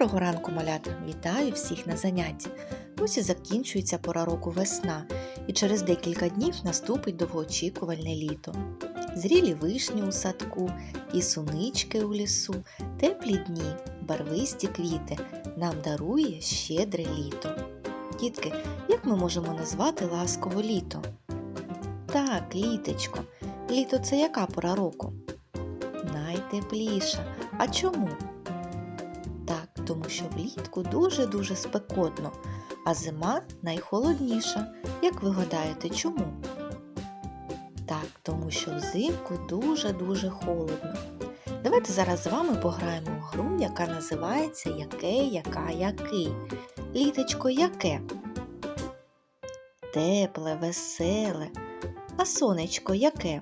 Доброго ранку, малята! Вітаю всіх на занятті. Ось і закінчується пора року весна, і через декілька днів наступить довгоочікувальне літо. Зрілі вишні у садку, і сунички у лісу, теплі дні, барвисті квіти нам дарує щедре літо. Дітки, як ми можемо назвати ласково літо? Так, літечко. Літо це яка пора року? Найтепліша. А чому? Тому що влітку дуже-дуже спекотно, а зима найхолодніша. Як ви гадаєте, чому? Так, тому що взимку дуже-дуже холодно. Давайте зараз з вами пограємо у гру, яка називається Яке, яка, який. Літечко яке? Тепле, веселе. А сонечко яке?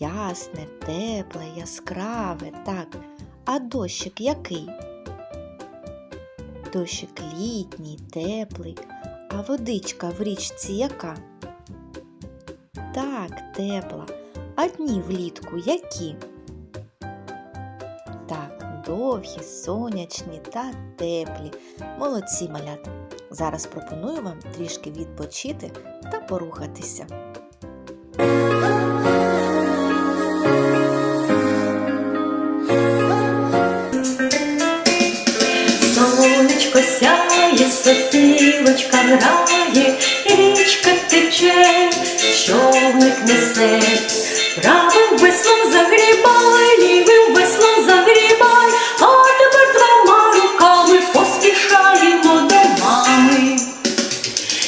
Ясне, тепле, яскраве, так. А дощик який? Дощик літній, теплий, а водичка в річці яка? Так, тепла. А дні влітку які? Так, довгі, сонячні та теплі. Молодці малята. Зараз пропоную вам трішки відпочити та порухатися. Грає, річка тече, човник несе, правим веслом загрібай, лівим веслом загрібай, а тепер двома руками поспішаємо до мами.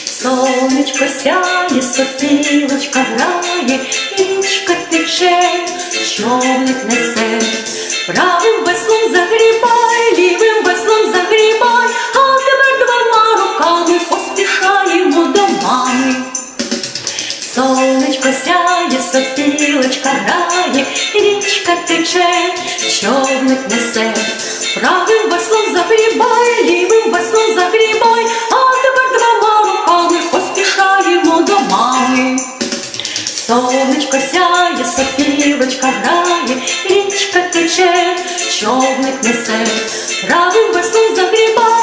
Сонечко сяє, сопілочка грає, річка тече, човник несе, правим веслом загрібай, лівим Сонечко сяє, сопілочка грає, річка тече, човник несе, правим веслом загрібай, лівим веслом загрібай, а тепер двома руками поспішаємо до мами. Сонечко сяє, сопілочка грає, річка тече, човник несе, правим веслом загрібай,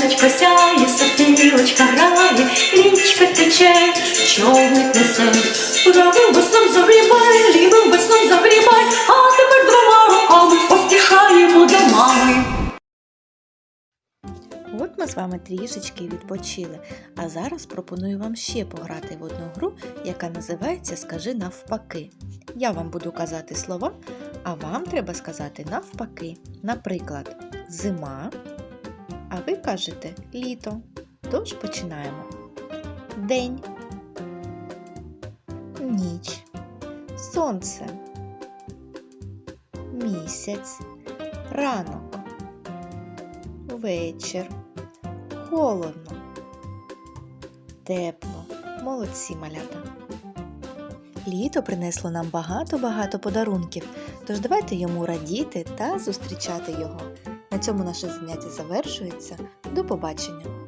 Сонечко сяє, сопілочка грає, річка тече, човник несе, правим веслом загрібай, лівим веслом загрібай, а тепер двома руками поспішаємо до мами. От ми з вами трішечки відпочили, а зараз пропоную вам ще пограти в одну гру, яка називається Скажи навпаки. Я вам буду казати слова, а вам треба сказати навпаки. Наприклад, зима, а ви кажете літо. Тож починаємо. День, ніч, сонце, місяць, ранок, вечір, холодно, тепло, молодці малята. Літо принесло нам багато-багато подарунків, тож давайте йому радіти та зустрічати його. На цьому наше заняття завершується. До побачення!